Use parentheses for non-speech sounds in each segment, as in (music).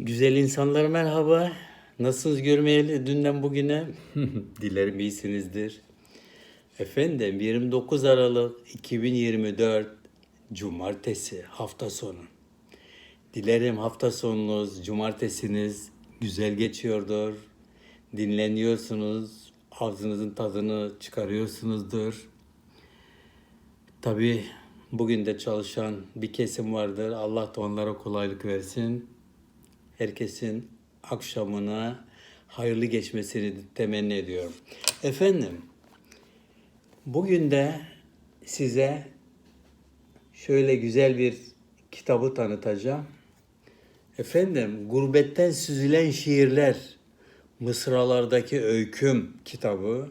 Güzel insanlar merhaba. Nasılsınız görmeyeli dünden bugüne? (laughs) Dilerim iyisinizdir. Efendim 29 Aralık 2024 Cumartesi hafta sonu. Dilerim hafta sonunuz, cumartesiniz güzel geçiyordur. Dinleniyorsunuz, ağzınızın tadını çıkarıyorsunuzdur. Tabii bugün de çalışan bir kesim vardır. Allah da onlara kolaylık versin. Herkesin akşamına hayırlı geçmesini temenni ediyorum. Efendim, bugün de size şöyle güzel bir kitabı tanıtacağım. Efendim, Gurbetten Süzülen Şiirler, Mısralardaki Öyküm kitabı.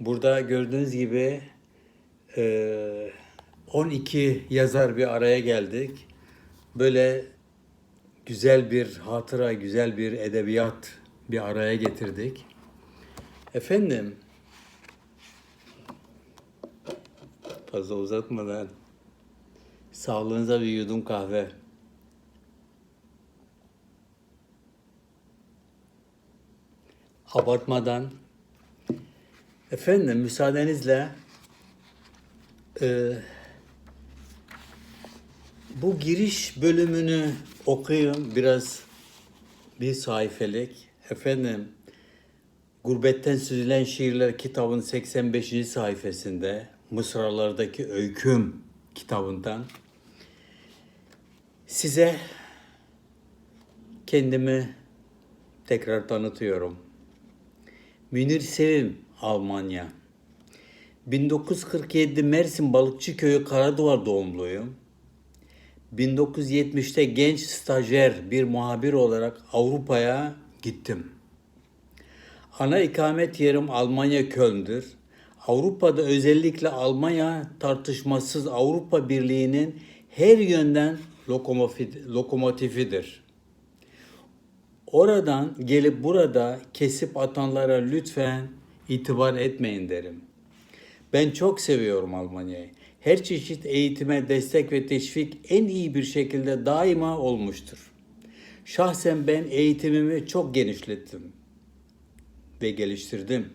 Burada gördüğünüz gibi eee, 12 yazar bir araya geldik. Böyle güzel bir hatıra, güzel bir edebiyat bir araya getirdik. Efendim, fazla uzatmadan sağlığınıza bir yudum kahve. Abartmadan, efendim müsaadenizle e, bu giriş bölümünü okuyayım biraz bir sayfelik. Efendim Gurbetten Süzülen Şiirler kitabın 85. sayfasında Mısralardaki Öyküm kitabından size kendimi tekrar tanıtıyorum. Münir Sevim, Almanya. 1947 Mersin Balıkçı Köyü Karaduvar doğumluyum. 1970'te genç stajyer bir muhabir olarak Avrupa'ya gittim. Ana ikamet yerim Almanya Köln'dür. Avrupa'da özellikle Almanya tartışmasız Avrupa Birliği'nin her yönden lokomotifidir. Oradan gelip burada kesip atanlara lütfen itibar etmeyin derim. Ben çok seviyorum Almanya'yı. Her çeşit eğitime destek ve teşvik en iyi bir şekilde daima olmuştur. Şahsen ben eğitimimi çok genişlettim ve geliştirdim.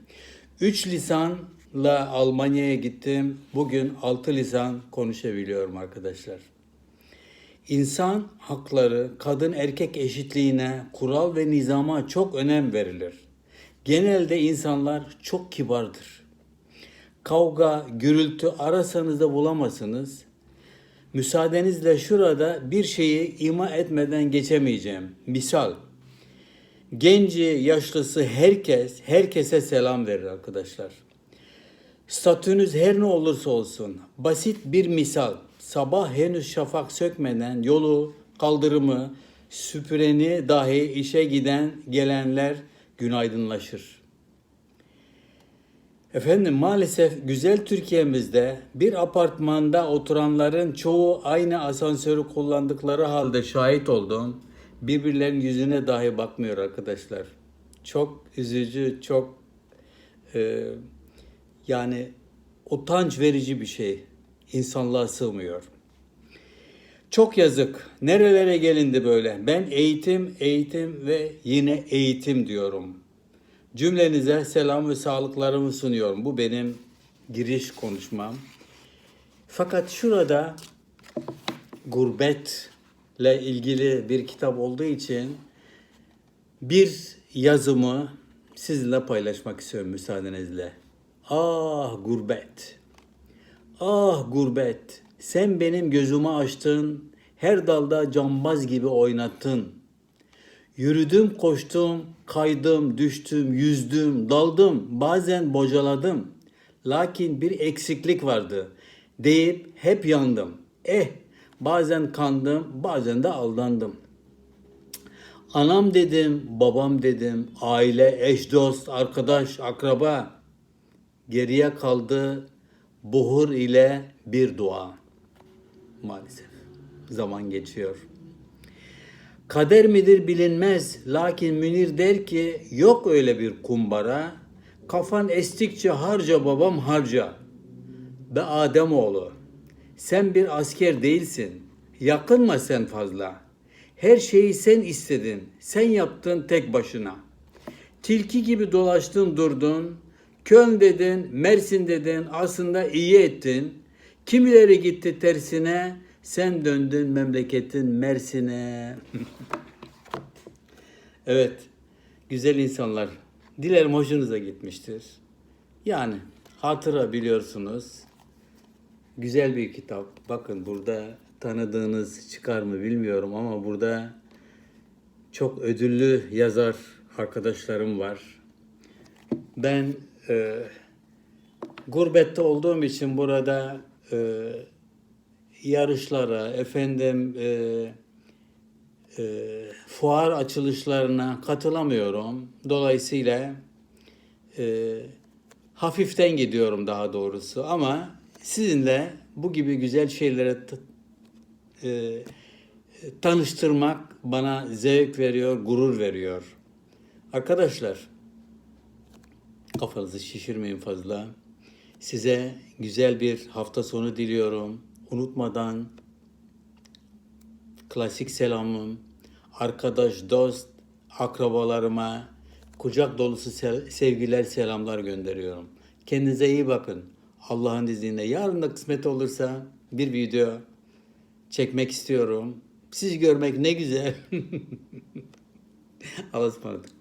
Üç lisanla Almanya'ya gittim. Bugün altı lisan konuşabiliyorum arkadaşlar. İnsan hakları, kadın erkek eşitliğine, kural ve nizama çok önem verilir. Genelde insanlar çok kibardır. Kavga, gürültü arasanız da bulamazsınız. Müsaadenizle şurada bir şeyi ima etmeden geçemeyeceğim. Misal, genci, yaşlısı herkes, herkese selam verir arkadaşlar. Statünüz her ne olursa olsun, basit bir misal. Sabah henüz şafak sökmeden yolu, kaldırımı, süpüreni dahi işe giden gelenler günaydınlaşır. Efendim maalesef güzel Türkiye'mizde bir apartmanda oturanların çoğu aynı asansörü kullandıkları halde şahit oldum. Birbirlerinin yüzüne dahi bakmıyor arkadaşlar. Çok üzücü, çok e, yani utanç verici bir şey. İnsanlığa sığmıyor. Çok yazık. Nerelere gelindi böyle? Ben eğitim, eğitim ve yine eğitim diyorum. Cümlenize selam ve sağlıklarımı sunuyorum. Bu benim giriş konuşmam. Fakat şurada gurbetle ilgili bir kitap olduğu için bir yazımı sizinle paylaşmak istiyorum müsaadenizle. Ah gurbet. Ah gurbet. Sen benim gözümü açtın. Her dalda cambaz gibi oynattın. Yürüdüm, koştum, kaydım, düştüm, yüzdüm, daldım, bazen bocaladım. Lakin bir eksiklik vardı deyip hep yandım. Eh, bazen kandım, bazen de aldandım. Anam dedim, babam dedim, aile, eş, dost, arkadaş, akraba. Geriye kaldı buhur ile bir dua. Maalesef zaman geçiyor. Kader midir bilinmez. Lakin Münir der ki yok öyle bir kumbara. Kafan estikçe harca babam harca. Be Ademoğlu sen bir asker değilsin. Yakınma sen fazla. Her şeyi sen istedin. Sen yaptın tek başına. Tilki gibi dolaştın durdun. Köln dedin, Mersin dedin. Aslında iyi ettin. Kimileri gitti tersine. Sen döndün memleketin Mersin'e. evet. Güzel insanlar. Dilerim hoşunuza gitmiştir. Yani hatıra biliyorsunuz. Güzel bir kitap. Bakın burada tanıdığınız çıkar mı bilmiyorum ama burada çok ödüllü yazar arkadaşlarım var. Ben e, gurbette olduğum için burada e, yarışlara, efendim e, e, fuar açılışlarına katılamıyorum. Dolayısıyla e, hafiften gidiyorum daha doğrusu ama sizinle bu gibi güzel şeylere e, tanıştırmak bana zevk veriyor, gurur veriyor. Arkadaşlar, kafanızı şişirmeyin fazla. Size güzel bir hafta sonu diliyorum. Unutmadan klasik selamım, arkadaş, dost, akrabalarıma kucak dolusu se- sevgiler, selamlar gönderiyorum. Kendinize iyi bakın. Allah'ın izniyle yarın da kısmet olursa bir video çekmek istiyorum. Sizi görmek ne güzel. (laughs) Allah'a ısmarladık.